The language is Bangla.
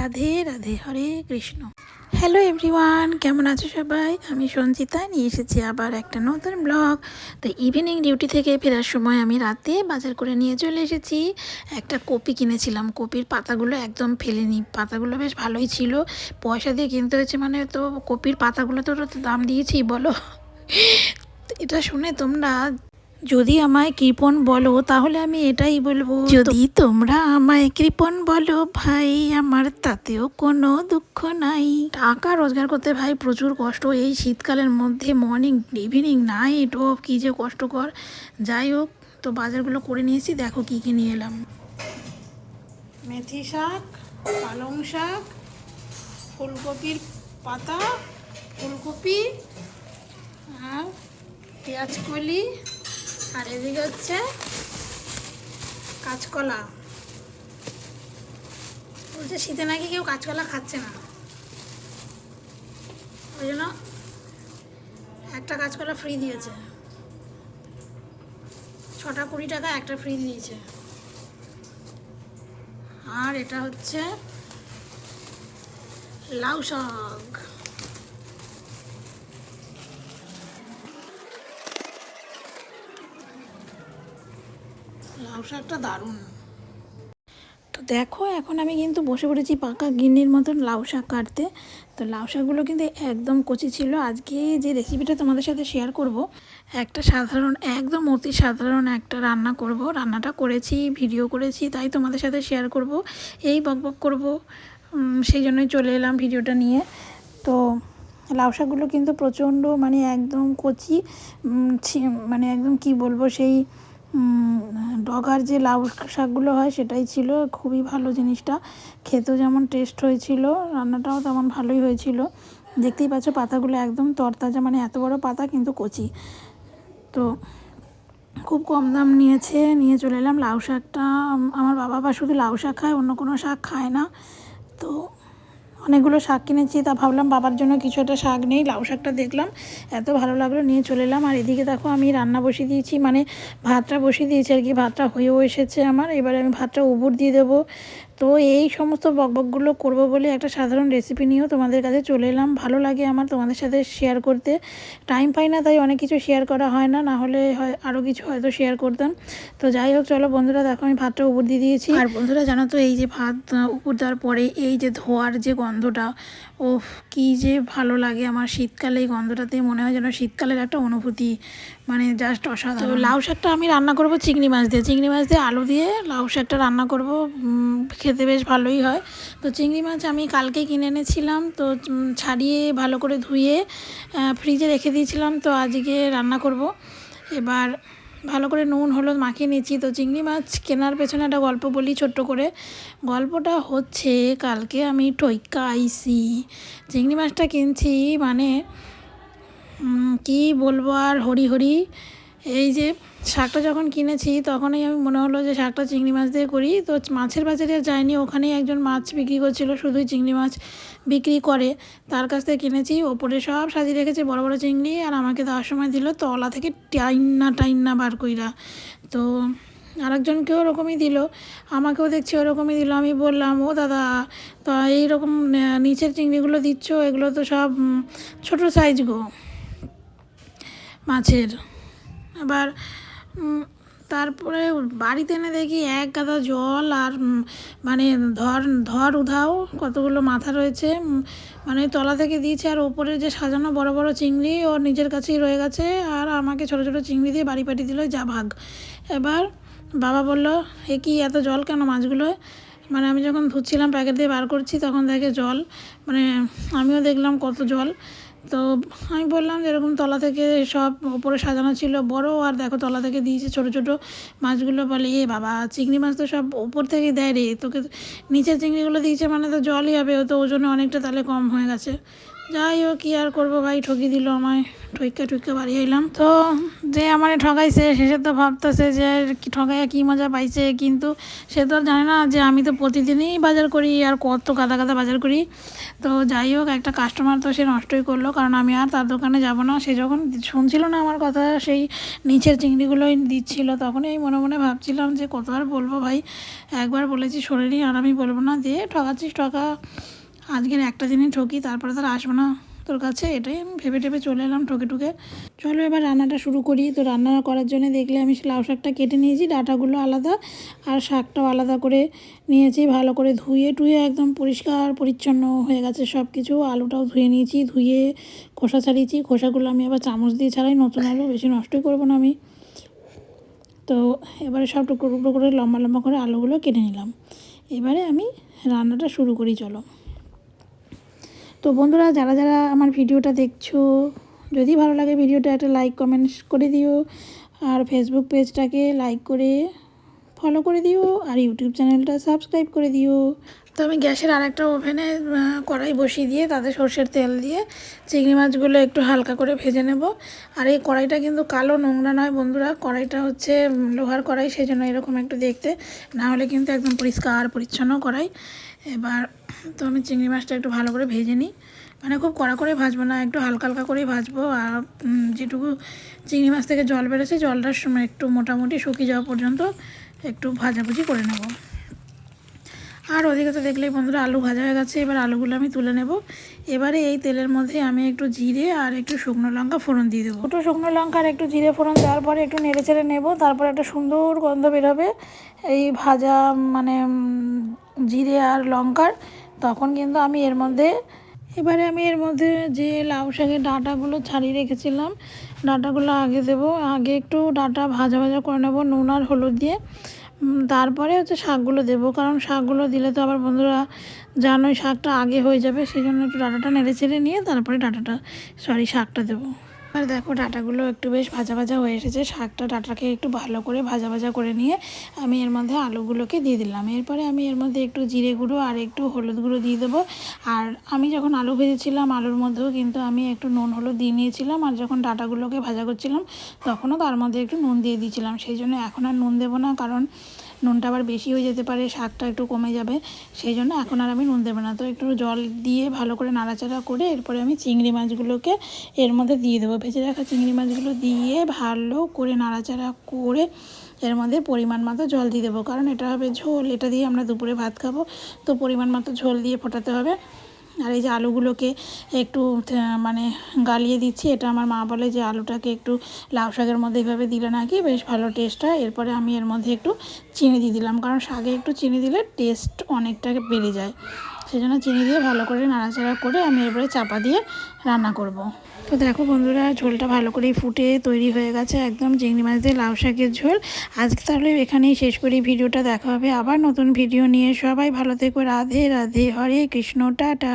রাধে রাধে হরে কৃষ্ণ। হ্যালো এভরিওয়ান কেমন আছো সবাই? আমি সঞ্চিতা, নিয়ে এসেছি আবার একটা নতুন ব্লগ তো ইভিনিং ডিউটি থেকে ফেরার সময় আমি রাতে বাজার করে নিয়ে চলে এসেছি। একটা কপি কিনেছিলাম। কপির পাতাগুলো একদম ফেলেনি। পাতাগুলো বেশ ভালোই ছিল। পয়সা দিয়ে কিনতে হয়েছে মানে তো কপির পাতাগুলো তো দাম দিয়েছি, বলো। এটা শুনে তোমরা যদি আমায় কৃপণ বলো তাহলে আমি এটাই বলব। যদি তোমরা আমায় কৃপণ বলো ভাই আমার তাতেও কোনো দুঃখ নাই। টাকা রোজগার করতে ভাই প্রচুর কষ্ট। এই শীতকালের মধ্যে মর্নিং ইভিনিং নাইট ও কী যে কষ্টকর। যাই হোক তো বাজারগুলো করে নিয়েছি দেখো কী কী নিয়ে এলাম। মেথি শাক পালং শাক ফুলকপির পাতা ফুলকপি আর পেঁয়াজ কলি। আর এদিকে হচ্ছে কাঁচকলা। বলছে শীতে নাকি কেউ কাঁচকলা খাচ্ছে না। ওই জন্য একটা কাঁচকলা ফ্রি দিয়েছে। ছটা কুড়ি টাকা একটা ফ্রি দিয়েছে। আর এটা হচ্ছে লাউ শাক। লাউ শাকটা দারুণ। তো দেখো, এখন আমি কিন্তু বসে পড়েছি পাকা গিন্নির মতন লাউ শাক কাটতে। তো লাউ শাকগুলো কিন্তু একদম কচি ছিল। আজকে যে রেসিপিটা তোমাদের সাথে শেয়ার করব, একটা সাধারণ, একদম অতি সাধারণ একটা রান্না করব। রান্নাটা করেছি ভিডিও করেছি, তাই তোমাদের সাথে শেয়ার করব। এই বকবক করব সেই জন্যই চলে এলাম ভিডিওটা নিয়ে। তো লাউ শাকগুলো কিন্তু প্রচণ্ড মানে একদম কচি মানে একদম কি বলব, সেই ডগার যে লাউ শাকগুলো হয় সেটাই ছিল, খুবই ভালো জিনিসটা। খেতেও যেমন টেস্ট হয়েছিল, রান্নাটাও তেমন ভালোই হয়েছিল। দেখতেই পাচ্ছ পাতাগুলো একদম তরতাজা মানে এত বড় পাতা কিন্তু কচি। তো খুব কম দাম নিয়েছে, নিয়ে চলে এলাম লাউ শাকটা। আমার বাবা বা শুধু লাউ শাক খায়, অন্য কোনো শাক খায় না। তো অনেকগুলো শাক কিনেছি, তা ভাবলাম বাবার জন্য কিছু একটা শাক নেই, লাউ শাকটা দেখলাম, এত ভালো লাগল, নিয়ে চলে এলাম। আর এদিকে দেখো, আমি রান্না বসিয়ে দিয়েছি মানে ভাতটা বসিয়ে দিয়েছি আর কি, ভাতটা হয়েও এসেছে আমার। এবারে আমি ভাতটা উবুর দিয়ে দেবো। তো এই সমস্ত বকবকগুলো করব বলে একটা সাধারণ রেসিপি নিয়েও তোমাদের কাছে চলে এলাম। ভালো লাগে আমার তোমাদের সাথে শেয়ার করতে। টাইম পাই না, তাই অনেক কিছু শেয়ার করা হয় না। না হলে হয় আরও কিছু হয়তো শেয়ার করতাম। তো যাই হোক, চলো বন্ধুরা, দেখো আমি ভাতটা উপর দিয়ে দিয়েছি। আর বন্ধুরা, জানো তো, এই যে ভাত উপর দেওয়ার পরে এই যে ধোয়ার যে গন্ধটা ও কি যে ভালো লাগে আমার শীতকালে এই গন্ধটাতে। মনে হয় যেন শীতকালের একটা অনুভূতি। মানে জাস্ট অসাধারণ। লাউ শাকটা আমি রান্না করব চিংড়ি মাছ দিয়ে। চিংড়ি মাছ দিয়ে আলু দিয়ে লাউ শাকটা রান্না করব খেতে বেশ ভালোই হয়। তো চিংড়ি মাছ আমি কালকে কিনে এনেছিলাম, তো ছাড়িয়ে ভালো করে ধুয়ে ফ্রিজে রেখে দিয়েছিলাম, তো আজকে রান্না করব। এবার ভালো করে নুন, হলুদ মাখিয়ে নিচ্ছি। তো চিংড়ি মাছ কেনার পেছনে একটা গল্প বলি ছোট্ট করে। গল্পটা হচ্ছে, কালকে আমি টইকা আইসি চিংড়ি মাছটা কিনছি মানে কি বলব আর, হরি হরি। এই যে শাকটা যখন কিনেছি, তখনই আমি মনে হলো যে শাকটা চিংড়ি মাছ দিয়ে করি। তো মাছের বাজারে যাইনি, ওখানেই একজন মাছ বিক্রি করছিল, শুধুই চিংড়ি মাছ বিক্রি করে। তার কাছ থেকে কিনেছি, ওপরে সব সাজিয়ে রেখেছে বড় বড় চিংড়ি, আর আমাকে দেওয়ার সময় দিল তলা থেকে টাইন্না টাইন্না বার কইরা। তো আরেকজনকেও ওরকমই দিল, আমাকেও দেখছি ওরকমই দিল। আমি বললাম, ও দাদা, তো এইরকম নিচের চিংড়িগুলো দিচ্ছ, এগুলো তো সব ছোট সাইজ গো। মাছের। আবার তারপরে বাড়িতে এনে দেখি এক গাদা জল আর মানে ধর ধর উধাও কতগুলো মাথা রয়েছে মানে তলা থেকে দিয়েছে আর ওপরে যে সাজানো বড় বড় চিংড়ি ও নিজের কাছেই রয়ে গেছে আর আমাকে ছোট ছোট চিংড়ি দিয়ে বাড়ি পাঠিয়ে দিল যা ভাগ। এবার বাবা বলল, এ কি এত জল কেন মাছগুলো? মানে আমি যখন ধুচ্ছিলাম প্যাকেট দিয়ে বার করছি তখন দেখে জল মানে আমিও দেখলাম কত জল। তো আমি বললাম যে এরকম তলা থেকে সব ওপরে সাজানো ছিল, বড়, আর দেখো তলা থেকে দিয়েছে ছোট ছোট মাছগুলো বলে, এ বাবা, চিংড়ি মাছ তো সব ওপর থেকে দেয় রে, তোকে নিচের চিংড়িগুলো দিয়েছে মানে তো জলই হবে, ও তো ওজনে অনেকটা তাহলে কম হয়ে গেছে। যাই হোক, কি আর করব ভাই? ঠকি দিল আমায়। ঠইকা ঠুইকা বাড়ি আইলাম। তো যে আমার ঠকাইছে শেষে তো ভাবতেছে যে ঠকাইয়া কী মজা পাইছে। কিন্তু সে তো জানে না যে আমি তো প্রতিদিনই বাজার করি আর কত কাদা কাদা বাজার করি। তো যাই হোক, একটা কাস্টমার তো সে নষ্টই করল। কারণ আমি আর তার দোকানে যাব না। সে যখন শুনছিল না আমার কথা, সেই নিচের চিংড়িগুলোই দিচ্ছিল তখন এই মনে মনে ভাবছিলাম যে কতবার বলব ভাই? একবার বলেছি শরীরই আর আমি বলব না যে ঠকাচ্ছিস ঠকা আজকের একটা দিনই ঠকি, তারপরে তার আসব না তোর কাছে, এটাই আমি ভেবে টেবে চলে এলাম ঠকে ঠুকে। চলো এবার রান্নাটা শুরু করি। তো রান্না করার জন্য দেখলে আমি লাউ শাকটা কেটে নিয়েছি, ডাটাগুলো আলাদা আর শাকটাও আলাদা করে নিয়েছি, ভালো করে ধুয়ে টুয়ে একদম পরিষ্কার পরিচ্ছন্ন হয়ে গেছে সব কিছু আলুটাও ধুয়ে নিয়েছি, ধুয়ে খোসা ছাড়িয়েছি। খোসাগুলো আমি আবার চামচ দিয়ে ছাড়াই, নতুন আলু বেশি নষ্টই করব না আমি। তো এবারে সব টুকরো টুকরো করে, লম্বা লম্বা করে আলুগুলো কেটে নিলাম। এবারে আমি রান্নাটা শুরু করি, চলো। তো বন্ধুরা, যারা যারা আমার ভিডিওটা দেখছ, যদি ভালো লাগে ভিডিওটা, একটা লাইক কমেন্টস করে দিও। আর ফেসবুক পেজটাকে লাইক করে ফলো করে দিও, আর ইউটিউব চ্যানেলটা সাবস্ক্রাইব করে দিও। তো আমি গ্যাসের আরেকটা ওভেনে কড়াই বসিয়ে দিয়ে, তাতে সর্ষের তেল দিয়ে চিংড়ি মাছগুলো একটু হালকা করে ভেজে নেব। আর এই কড়াইটা কিন্তু কালো নোংরা নয় বন্ধুরা, কড়াইটা হচ্ছে লোহার কড়াই সেই জন্য এরকম একটু দেখতে। না হলে কিন্তু একদম পরিষ্কার, পরিচ্ছন্ন কড়াই। এবার তো আমি চিংড়ি মাছটা একটু ভালো করে ভেজে নিই। মানে খুব কড়া করে ভাজবো না, একটু হালকা হালকা করেই ভাজবো আর যেটুকু চিংড়ি মাছ থেকে জল বেরোছে জলটার সময় একটু মোটামুটি শুকিয়ে যাওয়া পর্যন্ত একটু ভাজাভুজি করে নেব। আর ওদিকে তো দেখলেই বন্ধুরা আলু ভাজা হয়ে গেছে, এবার আলুগুলো আমি তুলে নেব। এবারে এই তেলের মধ্যে আমি একটু জিরে আর একটু শুকনো লঙ্কা ফোড়ন দিয়ে দেবো। দুটো শুকনো লঙ্কা আর একটু জিরে ফোড়ন দেওয়ার পরে একটু নেড়ে চেড়ে নেব, তারপর একটা সুন্দর গন্ধ বেরোবে এই ভাজা মানে জিরে আর লঙ্কার তখন কিন্তু আমি এর মধ্যে, এবারে আমি এর মধ্যে যে লাউ শাকের ডাঁটাগুলো ছাড়িয়ে রেখেছিলাম, ডাঁটাগুলো আগে দেবো, আগে একটু ডাঁটা ভাজা ভাজা করে নেব, নুন আর হলুদ দিয়ে। তারপরে হচ্ছে শাকগুলো দেবো, কারণ শাকগুলো দিলে তো আবার বন্ধুরা জানোই শাকটা আগে হয়ে যাবে সেই জন্য একটু ডাটাটা নেড়ে চেড়ে নিয়ে তারপরে ডাটাটা সরি শাকটা দেবো। আর দেখো ডাটাগুলো একটু বেশ ভাজা ভাজা হয়ে এসেছে। শাকটা ডাটাকে একটু ভালো করে ভাজা ভাজা করে নিয়ে আমি এর মধ্যে আলুগুলোকে দিয়ে দিলাম। এরপরে আমি এর মধ্যে একটু জিরে গুঁড়ো আর একটু হলুদ গুঁড়ো দিয়ে দেবো। আর আমি যখন আলু ভেজেছিলাম আলুর মধ্যেও কিন্তু আমি একটু নুন হলুদ দিয়ে নিয়েছিলাম আর যখন ডাটাগুলোকে ভাজা করছিলাম তখনও তার মধ্যে একটু নুন দিয়ে দিয়েছিলাম। সেই জন্য এখন আর নুন দেবো না কারণ নুনটা আবার বেশি হয়ে যেতে পারে শাকটা একটু কমে যাবে, সেই জন্য এখন আর আমি নুন দেবো না। তো একটু জল দিয়ে ভালো করে নাড়াচাড়া করে এরপরে আমি চিংড়ি মাছগুলোকে এর মধ্যে দিয়ে দেবো। ভেজে রাখা চিংড়ি মাছগুলো দিয়ে ভালো করে নাড়াচাড়া করে এর মধ্যে পরিমাণ মতো জল দিয়ে দেবো। কারণ এটা হবে ঝোল, এটা দিয়ে আমরা দুপুরে ভাত খাব। তো পরিমাণ মতো ঝোল দিয়ে ফোটাতে হবে। আর এই যে আলুগুলোকে একটু মানে গালিয়ে দিচ্ছি, এটা আমার মা বলে যে আলুটাকে একটু লাউ শাকের মধ্যে এভাবে দিলে নাকি বেশ ভালো টেস্ট হয়। এরপরে আমি এর মধ্যে একটু চিনি দিয়ে দিলাম, কারণ শাকে একটু চিনি দিলে টেস্ট অনেকটা বেড়ে যায়। সেই জন্য চিনি দিয়ে ভালো করে নাড়াচাড়া করে আমি এরপরে চাপা দিয়ে রান্না করব। তো দেখো বন্ধুরা, ঝোলটা ভালো করেই ফুটে তৈরি হয়ে গেছে একদম চিংড়ি মাছ দিয়ে লাউ শাকের ঝোল। আজকে তাহলে এখানেই শেষ করি। ভিডিওটা দেখা হবে আবার নতুন ভিডিও নিয়ে। সবাই ভালো থেকো। রাধে রাধে। হরে কৃষ্ণ। টাটা।